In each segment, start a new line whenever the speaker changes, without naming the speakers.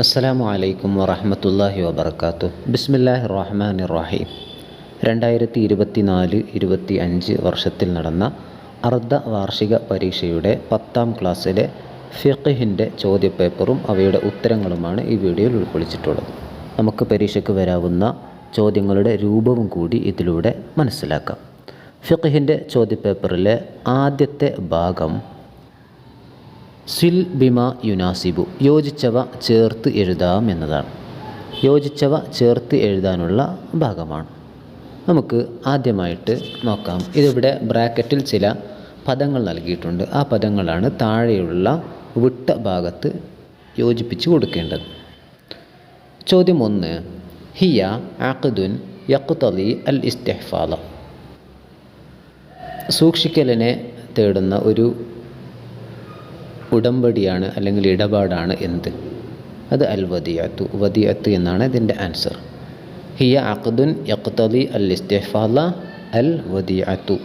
അസ്സലാമു അലൈക്കും വറഹമത്തല്ലാഹി വബർക്കാത്തു ബിസ്മില്ലാഹി റഹ്മാൻ റഹീം രണ്ടായിരത്തി ഇരുപത്തി നാല് ഇരുപത്തി അഞ്ച് വർഷത്തിൽ നടന്ന അർദ്ധ വാർഷിക പരീക്ഷയുടെ പത്താം ക്ലാസ്സിലെ ഫിഖിന്റെ ചോദ്യപേപ്പറും അവയുടെ ഉത്തരങ്ങളുമാണ് ഈ വീഡിയോയിൽ ഉൾക്കൊള്ളിച്ചിട്ടുള്ളത്. നമുക്ക് പരീക്ഷയ്ക്ക് വരാവുന്ന ചോദ്യങ്ങളുടെ രൂപവും കൂടി ഇതിലൂടെ മനസ്സിലാക്കാം. ഫിഖിന്റെ ചോദ്യപേപ്പറിലെ ആദ്യത്തെ ഭാഗം സിൽ ബിമ യുനാസിബു യോജിച്ചവ ചേർത്ത് എഴുതാം എന്നതാണ്. യോജിച്ചവ ചേർത്ത് എഴുതാനുള്ള ഭാഗമാണ്. നമുക്ക് ആദ്യമായിട്ട് നോക്കാം. ഇതിവിടെ ബ്രാക്കറ്റിൽ ചില പദങ്ങൾ നൽകിയിട്ടുണ്ട്. ആ പദങ്ങളാണ് താഴെയുള്ള വിട്ട ഭാഗത്ത് യോജിപ്പിച്ച് കൊടുക്കേണ്ടത്. ചോദ്യം ഒന്ന് ഹിയ ആഖദുൻ യക്കുതലി അൽ ഇസ്തിഹ്ഫാല. സൂക്ഷിക്കലിനെ തേടുന്ന ഒരു ഉടമ്പടിയാണ് അല്ലെങ്കിൽ ഇടപാടാണ് എന്ത്? അത് അൽ വദിയത്തു വദിയത്ത് എന്നാണ് ഇതിന്റെ ആൻസർ. ഹിയ അഖദുൻ യഖ്തലി അൽ ഇസ്തിഹ്ഫാല അൽ വദിയത്തു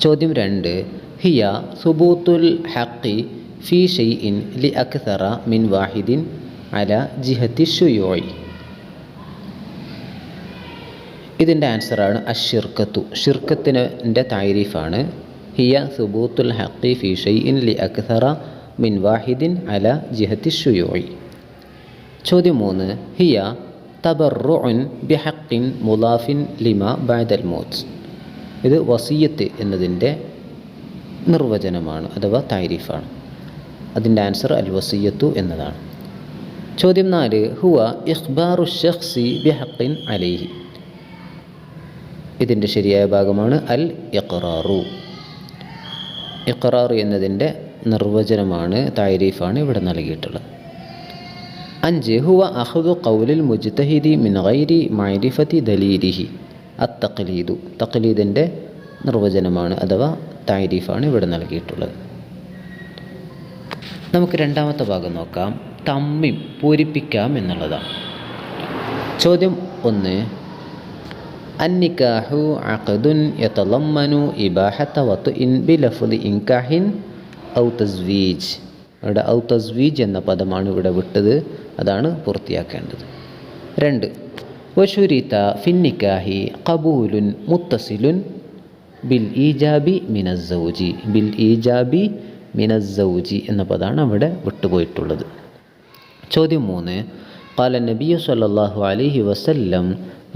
ചോദ്യം രണ്ട്. ഹിയ സുബൂത്തുൽ ഹഖി ഫി ഷെയ്ഇൻ ലി അക്സറ മിൻ വാഹിദിൻ അല ജിഹത്തി ഷുയോയ്. ഇതിന്റെ ആൻസറാണ് അഷിർക്കത്തു ഷിർക്കത്തിന്റെ താരീഫാണ് ഹിയ സുബൂത്തുൽ ഹക്കി ഫി ഷെയ്ഇൻ ലി അക്സറ മിൻ വാഹിദിൻ അല ജിഹത്തി ഷുയോയി ചോദ്യം മൂന്ന് ഹിയ തബറുൻ ബിഹക്കിൻ മുലാഫിൻ ലിമ ബാദൽ മോത്ത്. ഇത് വസീയത്ത് എന്നതിന്റെ നിർവചനമാണ് അഥവാ താരീഫാണ്. അതിന്റെ ആൻസർ അൽ വസീയത്തു എന്നതാണ്. ചോദ്യം നാല് ഹുവ ഇഖ്ബാറു ഷഖ്സി ബിഹക്കിൻ അലൈഹി. ഇതിന്റെ ശരിയായ ഭാഗമാണ് അൽ ഇഖ്റാറു. ഇഖ്റാർ എന്നതിന്റെ നിർവചനമാണ് താരീഫാണ് ഇവിടെ നൽകിയിട്ടുള്ളത്. അഞ്ച് ഹുവ അഹദു കൗലിൽ മുജ്തഹിദി മിൻ ഗൈരി മൈരിഫത്തി ദലീലിഹി അത്തഖലീദു. തഖലീദിന്റെ നിർവചനമാണ് അഥവാ താരീഫാണ് ഇവിടെ നൽകിയിട്ടുള്ളത്. നമുക്ക് രണ്ടാമത്തെ ഭാഗം നോക്കാം. തമ്മിം പൂരിപ്പിക്കാം എന്നുള്ളതാണ്. ചോദ്യം ഒന്ന് അന്നിക്കാഹു അഖദുൻ യതലമ്മനു ഇബാഹത്ത വത്തുഇൻ ബിലഫ്ദി ഇൻകാഹിൻ ഔ തസ്വീജ് ഇവിടെ ഔ തസ്വീജ് എന്ന പദമാണ് ഇവിടെ വിട്ടത് അതാണ് പൂർത്തിയാക്കേണ്ടത് രണ്ട് വഷുരീത്ത ഫിന്നിക്കാഹി കബൂലുൻ മുത്തസിലുൻ ബിൽ ഈജാബി മിനസൗജി ബിൽ ഈജാബി മിനസൗജി എന്ന പദമാണ് അവിടെ വിട്ടുപോയിട്ടുള്ളത് ചോദ്യം മൂന്ന് قال النبي صلى الله عليه وسلم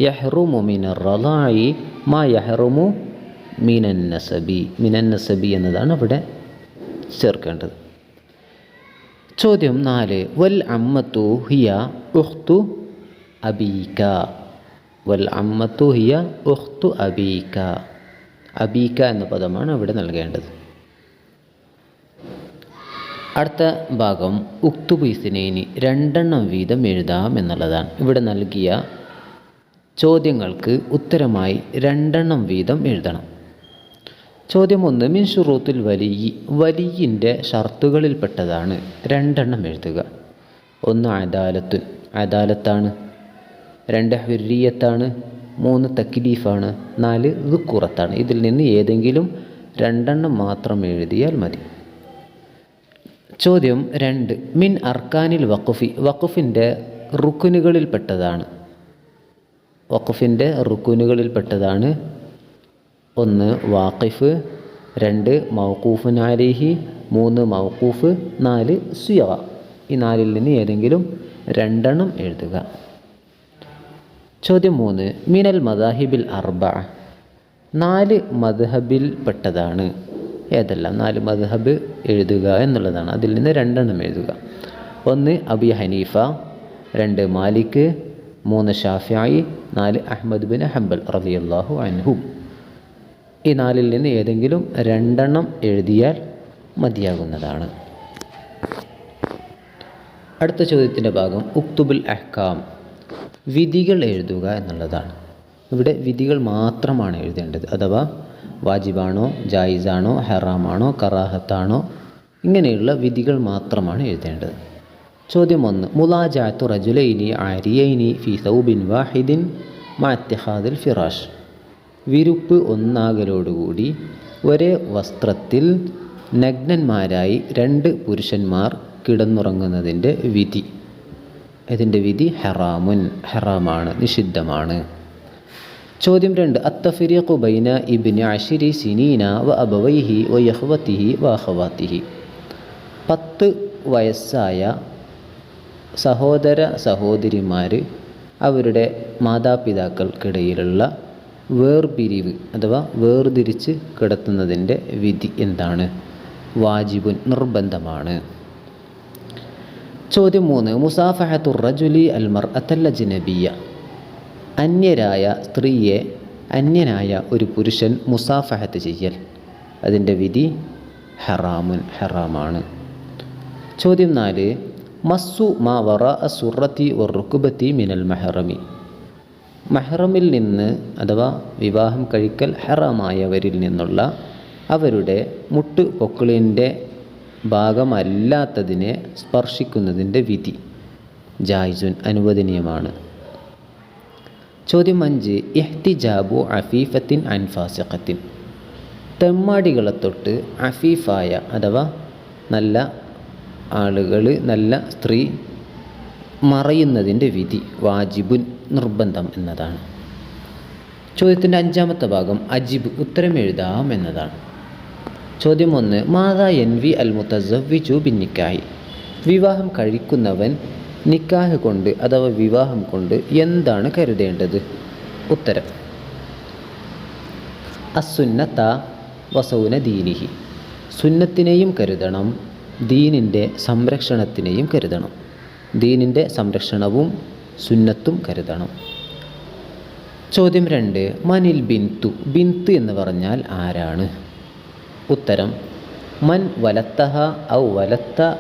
യഹ്റുമു മിനർ റലായി മാ യഹ്റുമു മിനൻ നസബി മിനൻ നസബി എന്നതാണ് ഇവിടെ ചേർക്കേണ്ടത്. ചോദ്യം നാല്. വൽ അമ്മത്തു ഹിയ ഉഹ്തു അബീക. വൽ അമ്മത്തു ഹിയ ഉഹ്തു അബീക. അബീക എന്ന പദമാണ് അവിടെ നൽകേണ്ടത്. അടുത്ത ഭാഗം. ഉക്തുബിസിനേനി രണ്ടെണ്ണം വീതം എഴുതാം എന്നുള്ളതാണ്. ഇവിടെ നൽകിയ ചോദ്യങ്ങൾക്ക് ഉത്തരമായി രണ്ടെണ്ണം വീതം എഴുതണം. ചോദ്യം ഒന്ന് മിൻ ഷുറൂത്തുൽ വലിയന്റെ വലിയിന്റെ ഷർത്തുകളിൽപ്പെട്ടതാണ്. രണ്ടെണ്ണം എഴുതുക. ഒന്ന് അദാലത്തുൻ. അദാലത്താണ്. രണ്ട് ഹുരിയത്താണ് മൂന്ന് തക്കിലീഫാണ് നാല് ദുക്കുറത്താണ്. ഇതിൽ നിന്ന് ഏതെങ്കിലും രണ്ടെണ്ണം മാത്രം എഴുതിയാൽ മതി. ചോദ്യം രണ്ട് മിൻ അർക്കാനിൽ വഖഫി. റുക്കുനുകളിൽ റുക്കുനുകളിൽപ്പെട്ടതാണ് വഖഫിന്റെ റുക്കുനുകളിൽപ്പെട്ടതാണ് ഒന്ന് വാഖിഫ്. രണ്ട് മൗക്കൂഫ് നാലിഹി. മൂന്ന് മൗക്കൂഫ് നാല് സുയ ഈ നാലിൽ നിന്ന് ഏതെങ്കിലും രണ്ടെണ്ണം എഴുതുക. ചോദ്യം മൂന്ന് മിനൽ മദാഹിബിൽ അർബ. നാല് മദ്ഹബിൽ പെട്ടതാണ്. ഏതെല്ലാം നാല് മദ്ഹബ് എഴുതുക എന്നുള്ളതാണ്. അതിൽ നിന്ന് രണ്ടെണ്ണം എഴുതുക. ഒന്ന് അബി ഹനീഫ. രണ്ട് മാലിക്. മൂന്ന് ഷാഫിയായി നാല് അഹമ്മദ് ബിൻ ഹംബൽ റളിയല്ലാഹു അൻഹു. ഈ നാലിൽ നിന്ന് ഏതെങ്കിലും രണ്ടെണ്ണം എഴുതിയാൽ മതിയാകുന്നതാണ്. അടുത്ത ചോദ്യത്തിന്റെ ഭാഗം ഉക്തുബുൽ അഹ്കാം. വിധികൾ എഴുതുക എന്നുള്ളതാണ്. ഇവിടെ വിധികൾ മാത്രമാണ് എഴുതേണ്ടത്. അഥവാ വാജിബാണോ ജായിസാണോ ഹറാമാണോ കറാഹത്താണോ ഇങ്ങനെയുള്ള വിധികൾ മാത്രമാണ് എഴുതേണ്ടത്. ചോദ്യം ഒന്ന് മുലാജാത്തു റജുലൈനി ആരിയൈനി ഫി സൗബിൻ വാഹിദിൻ മാത്യഹാദിൽ ഫിറാഷ്. വിരുപ്പ് ഒന്നാകലോടുകൂടി ഒരേ വസ്ത്രത്തിൽ നഗ്നന്മാരായി രണ്ട് പുരുഷന്മാർ കിടന്നുറങ്ങുന്നതിന്റെ വിധി. ഇതിന്റെ വിധി ഹെറാമുൻ ഹെറാമാണ് നിഷിദ്ധമാണ്. ചോദ്യം രണ്ട്. അത്തഫിരിഖു ബൈന ഇബ്നി അഷിരി സിനീന വ അബവൈഹി വ യഹ്വത്തിഹി വ പത്ത് വയസ്സായ സഹോദര സഹോദരിമാർ അവരുടെ മാതാപിതാക്കൾക്കിടയിലുള്ള വേർപിരിവ് അഥവാ വേർതിരിച്ച് കിടത്തുന്നതിന്റെ വിധി എന്താണ്? വാജിബുൻ നിർബന്ധമാണ്. ചോദ്യം മൂന്ന്. മുസാഫഹത്തുർ റജുലി അൽ മർ അത്തല്ലജ്നബിയ അന്യരായ സ്ത്രീയെ അന്യനായ ഒരു പുരുഷൻ മുസാഫഹത്ത് ചെയ്യൽ. അതിന്റെ വിധി ഹറാമുൻ ഹറാമാണ്. ചോദ്യം നാല്. മസ്സു മാ വറ സുറത്തി റുക്കുബത്തി മിനൽ മെഹറമി. മെഹ്റമിൽ നിന്ന് അഥവാ വിവാഹം കഴിക്കൽ ഹറാമായവരിൽ നിന്നുള്ള അവരുടെ മുട്ട് പൊക്കിളിന്റെ ഭാഗമല്ലാത്തതിനെ സ്പർശിക്കുന്നതിന്റെ വിധി ജായിസുൻ അനുവദനീയമാണ്. ചോദ്യം അഞ്ച് ഇഹ്തിജാബു അഫീഫത്തിൻ അൻഫാസിഖത്തിൻ തെമ്മാടികളെ തൊട്ട് അഫീഫായ അഥവാ നല്ല ആളുകൾ നല്ല സ്ത്രീ മറയുന്നതിന്റെ വിധി വാജിബുൻ നിർബന്ധം എന്നതാണ്. ചോദ്യത്തിന്റെ അഞ്ചാമത്തെ ഭാഗം അജിബ് ഉത്തരം എഴുതാം എന്നതാണ്. ചോദ്യം ഒന്ന് മാതാ എൻ വി അൽ മുത്തസവിജു ബിൻ വിവാഹം കഴിക്കുന്നവൻ നിക്കാഹ് കൊണ്ട് അഥവാ വിവാഹം കൊണ്ട് എന്താണ് കരുതേണ്ടത്? ഉത്തരം അസുന്നത്ത വസൗന ദീനിഹി. സുന്നത്തിനെയും കരുതണം. ദീനിന്റെ സംരക്ഷണത്തിനെയും കരുതണം. ദീനിന്റെ സംരക്ഷണവും സുന്നത്തും കരുതണം. ചോദ്യം രണ്ട് മനിൽ ബിന്തു ബിന്തു എന്ന് പറഞ്ഞാൽ ആരാണ്? ഉത്തരം മൻ വലത്തഹ ഔ വലത്ത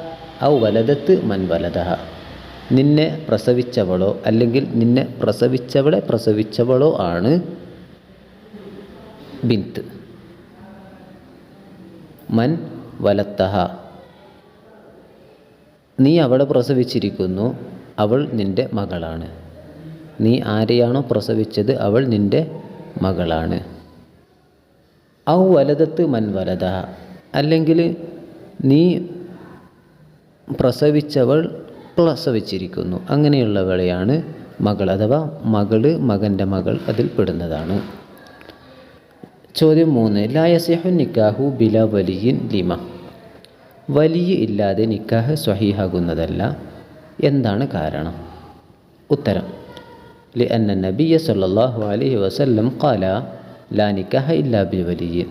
ഔ വലതത്ത് മൻ വലതഹ. നിന്നെ പ്രസവിച്ചവളോ അല്ലെങ്കിൽ നിന്നെ പ്രസവിച്ചവളെ പ്രസവിച്ചവളോ ആണ് ബിന്ത് മൻ വലത്തഹ. നീ അവളെ പ്രസവിച്ചിരിക്കുന്നു അവൾ നിന്റെ മകളാണ്. നീ ആരെയാണോ പ്രസവിച്ചത് അവൾ നിന്റെ മകളാണ്. ഔ വലതത്ത് മൻ വലത. അല്ലെങ്കിൽ നീ പ്രസവിച്ചവൾ പ്രസവിച്ചിരിക്കുന്നു അങ്ങനെയുള്ളവളെയാണ് മകൾ അഥവാ മകൾ മകന്റെ മകൾ അതിൽ പെടുന്നതാണ്. ചോദ്യം മൂന്ന്. ലായസിഹു നിക്കാഹു ബില വലിയിൻ ലിമ. വലിയ ഇല്ലാതെ നിക്കാഹ് സ്വഹീഹാകുന്നതല്ല. എന്താണ് കാരണം? ഉത്തരം. ലി അന്ന നബിയ സല്ലല്ലാഹു അലൈഹി വസല്ലം കാല ലാ നിക്കാഹ ഇല്ലാ ബി വലിയൻ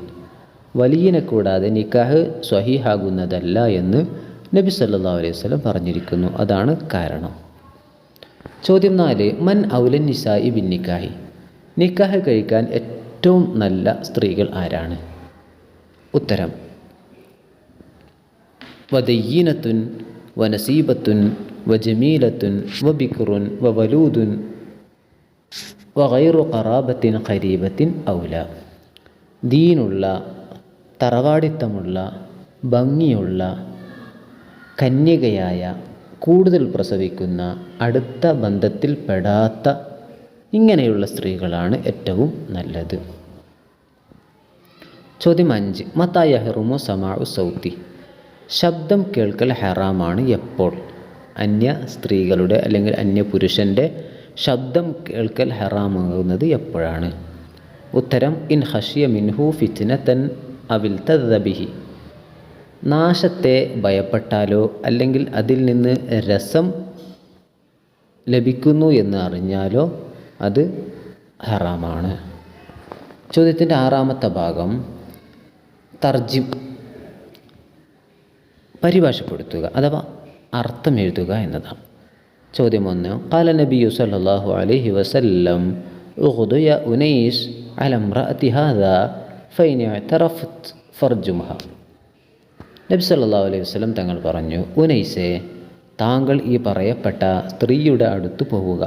വലിയനെ കൂടാതെ നിക്കാഹ് സ്വഹീഹാകുന്നതല്ല എന്ന് നബി സല്ലാ അലൈഹി വസല്ലം പറഞ്ഞിരിക്കുന്നു. അതാണ് കാരണം. ചോദ്യം നാല് മൻ ഔലൻ നിസായി ബിൻ നിക്കാഹി? നിക്കാഹ് കഴിക്കാൻ ഏറ്റവും നല്ല സ്ത്രീകൾ ആരാണ്? ഉത്തരം. വദയ്യീനത്തുൻ വനസീബത്തുൻ വജമീലത്തുൻ വബിക്കുറുൻ വവലൂദുൻ വഗൈറു ഖറാബത്തിൻ ഖരീബത്തിൻ ഔല. ദീനുള്ള തറവാടിത്തമുള്ള ഭംഗിയുള്ള കന്യകയായ കൂടുതൽ പ്രസവിക്കുന്ന അടുത്ത ബന്ധത്തിൽപ്പെടാത്ത ഇങ്ങനെയുള്ള സ്ത്രീകളാണ് ഏറ്റവും നല്ലത്. ചോദ്യം അഞ്ച്. മത്തായ ഹെറുമോ സമാഉ സൗത്തി. ശബ്ദം കേൾക്കൽ ഹറാമാണ് എപ്പോൾ? അന്യ സ്ത്രീകളുടെ അല്ലെങ്കിൽ അന്യ പുരുഷന്റെ ശബ്ദം കേൾക്കൽ ഹറാമാകുന്നത് എപ്പോഴാണ്? ഉത്തരം ഇൻ ഹഷിയ മിൻഹു ഫിറ്റ്നത്തൻ അവിൽ തദ്ബിഹി നാശത്തെ ഭയപ്പെട്ടാലോ അല്ലെങ്കിൽ അതിൽ നിന്ന് രസം ലഭിക്കുന്നു എന്ന് അറിഞ്ഞാലോ അത് ഹറാമാണ്. ചോദ്യത്തിന്റെ ആറാമത്തെ ഭാഗം തർജിം പരിഭാഷപ്പെടുത്തുക അഥവാ അർത്ഥം എഴുതുക എന്നതാണ്. ചോദ്യം ഒന്ന് കാല നബിയു സല്ലാഹു അലഹി വസല്ലം ഉഖ്ദു യ ഉനൈസ് അല ഇംറഅതി ഹാദാ ഫൈൻ ഇഅ്തറഫത് ഫർജുമഹ. നബി സല്ലാഹു അലൈഹി വസ്ലം തങ്ങൾ പറഞ്ഞു ഉനൈസെ താങ്കൾ ഈ പറയപ്പെട്ട സ്ത്രീയുടെ അടുത്ത് പോവുക.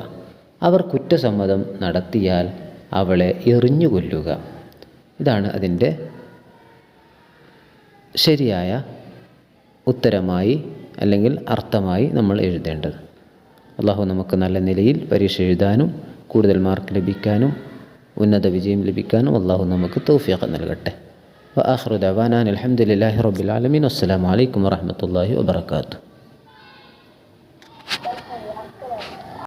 അവർ കുറ്റസമ്മതം നടത്തിയാൽ അവളെ എറിഞ്ഞു കൊല്ലുക ഇതാണ് അതിന്റെ ശരിയായ ഉത്തരമായി അല്ലെങ്കിൽ അർത്ഥമായി നമ്മൾ എഴുതേണ്ടത്. അള്ളാഹു നമുക്ക് നല്ല നിലയിൽ പരീക്ഷ എഴുതാനും കൂടുതൽ മാർക്ക് ലഭിക്കാനും ഉന്നത വിജയം ലഭിക്കാനും അള്ളാഹു നമുക്ക് തൗഫീഖ് നൽകട്ടെ. വ ആഖിറു ദഅവാനാൻ അസ്സാം റബ്ബിൽ ആലമീൻ. അസ്സലാമു അലൈക്കും വറഹ്മത്തുള്ളാഹി വബറകാതുഹു.